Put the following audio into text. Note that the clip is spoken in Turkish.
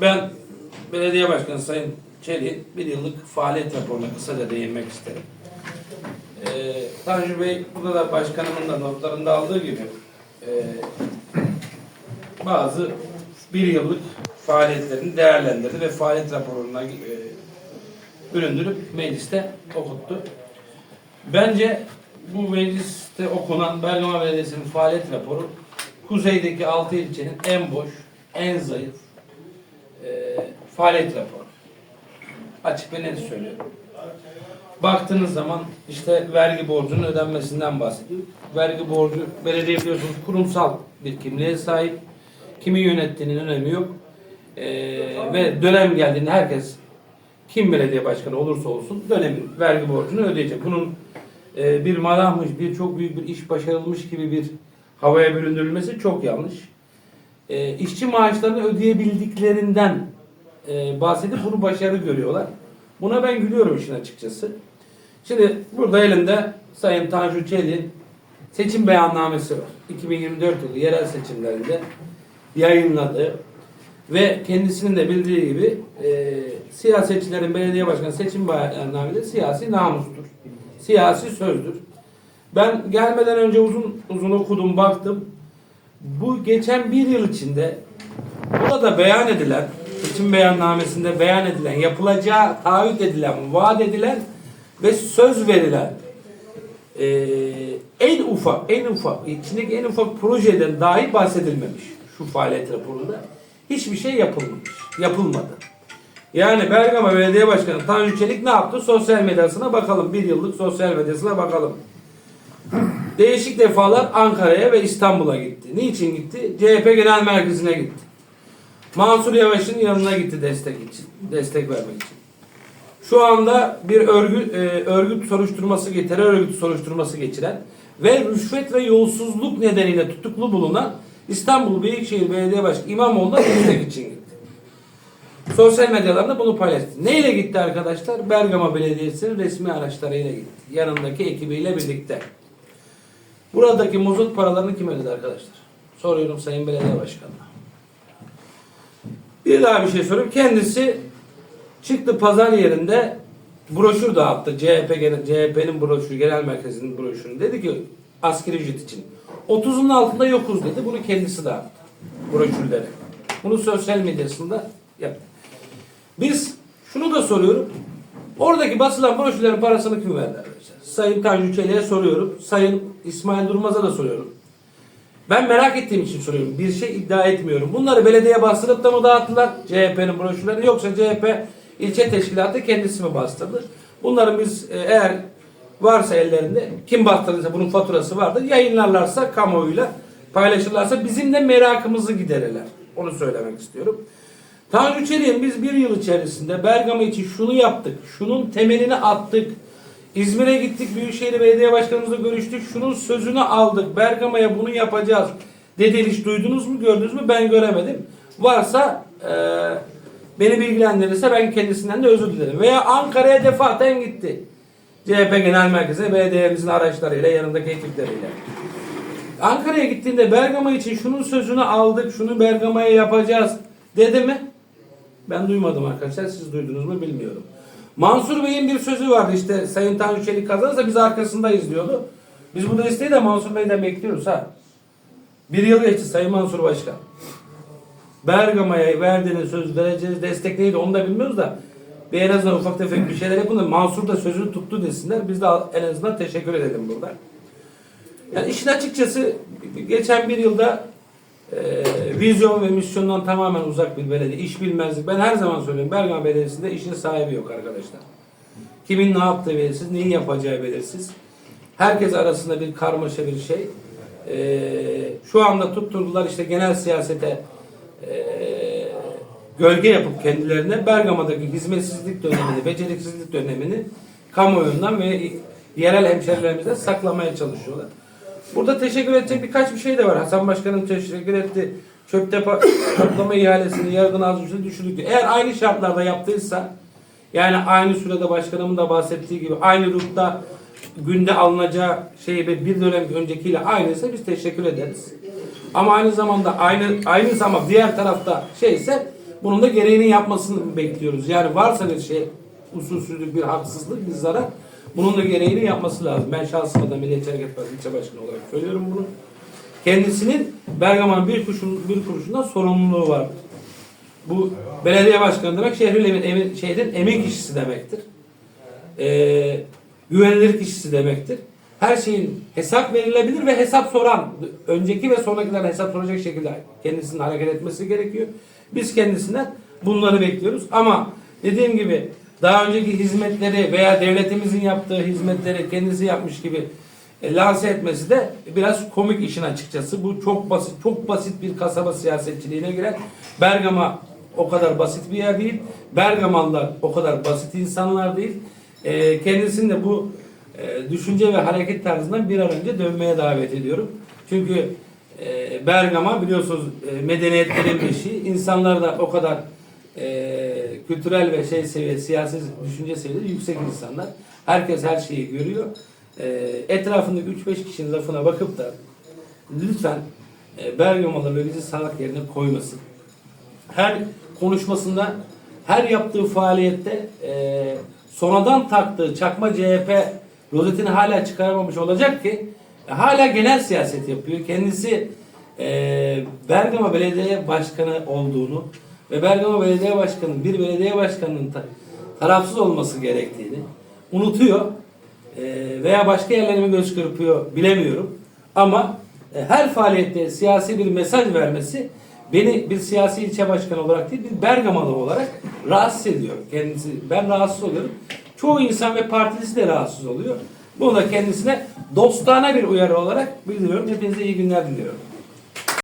Ben belediye başkanı Sayın Çelik'in bir yıllık faaliyet raporuna kısaca değinmek isterim. Ee, Tanju Bey, burada da başkanımın da notlarında aldığı gibi e, bazı bir yıllık faaliyetlerini değerlendirdi ve faaliyet raporuna e, büründürüp mecliste okuttu. Bence bu mecliste okunan Bergama Belediyesi'nin faaliyet raporu kuzeydeki 6 ilçenin en boş, en zayıf faaliyet raporu. Açık ve net söylüyorum. Baktığınız zaman işte vergi borcunun ödenmesinden bahsediyor. Vergi borcu belediye biliyorsunuz kurumsal bir kimliğe sahip. Kimi yönettiğinin önemi yok. E, ve dönem geldiğinde herkes kim belediye başkanı olursa olsun dönemin vergi borcunu ödeyecek. Bunun e, bir madahmış, bir çok büyük bir iş başarılmış gibi bir havaya büründürülmesi çok yanlış. E, işçi maaşlarını ödeyebildiklerinden e, bahsedip bunu başarı görüyorlar. Buna ben gülüyorum işin açıkçası. Şimdi burada elimde Sayın Tanju Çelik'in seçim beyannamesi var. 2024 yılı yerel seçimlerinde yayınladığı ve kendisinin de bildiği gibi e, siyasetçilerin belediye başkanı seçim beyannameleri siyasi namustur. Siyasi sözdür. Ben gelmeden önce uzun uzun okudum baktım. Bu geçen bir yıl içinde burada beyan edilen, seçim beyannamesinde beyan edilen, yapılacağı taahhüt edilen, vaat edilen ve söz verilen e, en ufak, en ufak, içindeki en ufak projeden dahi bahsedilmemiş şu faaliyet raporunda. Hiçbir şey yapılmamış, yapılmadı. Yani Bergama Belediye Başkanı Tanju Çelik ne yaptı? Sosyal medyasına bakalım. Bir yıllık sosyal medyasına bakalım. Değişik defalar Ankara'ya ve İstanbul'a gitti. Niçin gitti? CHP Genel Merkezi'ne gitti. Mansur Yavaş'ın yanına gitti destek için, destek vermek için. Şu anda bir örgüt, e, örgüt soruşturması, terör örgütü soruşturması geçiren ve rüşvet ve yolsuzluk nedeniyle tutuklu bulunan İstanbul Büyükşehir Belediye Başkanı İmamoğlu'na destek için gitti. Sosyal medyalarında bunu paylaştı. Neyle gitti arkadaşlar? Bergama Belediyesi'nin resmi araçlarıyla gitti. Yanındaki ekibiyle birlikte. Buradaki muzut paralarını kim ödedi arkadaşlar? Soruyorum Sayın Belediye Başkanı'na. Bir daha bir şey sorayım. Kendisi çıktı pazar yerinde broşür dağıttı. CHP CHP'nin broşürü, genel merkezinin broşürünü. Dedi ki askeri ücret için. 30'un altında yokuz dedi. Bunu kendisi dağıttı. Broşürleri. Bunu sosyal medyasında yaptı. Biz şunu da soruyorum. Oradaki basılan broşürlerin parasını kim verdi arkadaşlar? Sayın Tanju Çelik'e soruyorum. Sayın İsmail Durmaz'a da soruyorum. Ben merak ettiğim için soruyorum. Bir şey iddia etmiyorum. Bunları belediye bastırıp da mı dağıttılar? CHP'nin broşürlerini yoksa CHP ilçe teşkilatı kendisi mi bastırdı? Bunların biz e, eğer varsa ellerinde kim bastırdıysa bunun faturası vardır. Yayınlarlarsa kamuoyuyla paylaşırlarsa bizim de merakımızı giderirler. Onu söylemek istiyorum. Tanju Çelik'in biz bir yıl içerisinde Bergama için şunu yaptık. Şunun temelini attık. İzmir'e gittik. Büyükşehir Belediye Başkanımızla görüştük. Şunun sözünü aldık. Bergama'ya bunu yapacağız. Dedi hiç duydunuz mu gördünüz mü? Ben göremedim. Varsa e, beni bilgilendirirse ben kendisinden de özür dilerim. Veya Ankara'ya defaten gitti. CHP Genel Merkezi'ne belediyemizin araçlarıyla yanındaki ekipleriyle. Ankara'ya gittiğinde Bergama için şunun sözünü aldık. Şunu Bergama'ya yapacağız dedi mi? Ben duymadım arkadaşlar. Siz duydunuz mu bilmiyorum. Mansur Bey'in bir sözü vardı işte Sayın Tanju Çelik kazanırsa biz arkasındayız diyordu. Biz bu desteği de Mansur Bey'den bekliyoruz ha. Bir yıl geçti Sayın Mansur Başkan. Bergama'ya verdiğiniz söz vereceğiniz destek neydi onu da bilmiyoruz da bir en azından ufak tefek bir şeyler yapın da Mansur da sözünü tuttu desinler. Biz de en azından teşekkür edelim burada. Yani işin açıkçası geçen bir yılda e, vizyon ve misyondan tamamen uzak bir belediye. İş bilmezlik. Ben her zaman söylüyorum. Bergama Belediyesi'nde işin sahibi yok arkadaşlar. Kimin ne yaptığı belirsiz, neyi yapacağı belirsiz. Herkes arasında bir karmaşa bir şey. E, şu anda tutturdular işte genel siyasete e, gölge yapıp kendilerine Bergama'daki hizmetsizlik dönemini, beceriksizlik dönemini kamuoyundan ve yerel hemşerilerimizden saklamaya çalışıyorlar. Burada teşekkür edecek birkaç bir şey de var. Hasan Başkanım teşekkür etti. Çöp depo toplama ihalesini yargın az ücrete düşürdük. Eğer aynı şartlarda yaptıysa yani aynı sürede başkanımın da bahsettiği gibi aynı ruhta günde alınacağı şey ve bir dönem öncekiyle aynıysa biz teşekkür ederiz. Ama aynı zamanda aynı aynı zaman diğer tarafta şeyse Bunun da gereğini yapmasını bekliyoruz. Yani varsa bir şey usulsüzlük, bir haksızlık, bir zarar bunun da gereğini yapması lazım. Ben şahsıma da Milliyetçi Hareket Partisi ilçe başkanı olarak söylüyorum bunu. Kendisinin Bergama'nın bir kuruşun bir kuruşundan sorumluluğu var. Bu belediye başkanı demek şehrin emin, şehrin emin kişisi demektir. Ee, güvenilir kişisi demektir. Her şeyin hesap verilebilir ve hesap soran, önceki ve sonrakiler hesap soracak şekilde kendisinin hareket etmesi gerekiyor. Biz kendisinden bunları bekliyoruz. Ama dediğim gibi daha önceki hizmetleri veya devletimizin yaptığı hizmetleri kendisi yapmış gibi e, lanse etmesi de biraz komik işin açıkçası. Bu çok basit, çok basit bir kasaba siyasetçiliğine girer. Bergama o kadar basit bir yer değil. Bergamalılar o kadar basit insanlar değil. E, kendisini de bu e, düşünce ve hareket tarzından bir an önce dönmeye davet ediyorum. Çünkü e, Bergama biliyorsunuz e, medeniyetlerin beşiği. İnsanlar da o kadar e, kültürel ve şey seviye, siyasi düşünce seviyesi yüksek insanlar. Herkes her şeyi görüyor. E, etrafındaki 3-5 kişinin lafına bakıp da lütfen e, Bergamalıları bizi salak yerine koymasın. Her konuşmasında, her yaptığı faaliyette e, sonradan taktığı çakma CHP rozetini hala çıkaramamış olacak ki e, hala genel siyaset yapıyor. Kendisi e, Bergama Belediye Başkanı olduğunu ve Bergama Belediye Başkanı bir belediye başkanının ta- tarafsız olması gerektiğini unutuyor e, veya başka yerlere mi göz kırpıyor bilemiyorum. Ama e, her faaliyette siyasi bir mesaj vermesi beni bir siyasi ilçe başkanı olarak değil bir Bergamalı olarak rahatsız ediyor. Kendisi ben rahatsız oluyorum. Çoğu insan ve partisi de rahatsız oluyor. Bunu da kendisine dostane bir uyarı olarak bildiriyorum. Hepinize iyi günler diliyorum.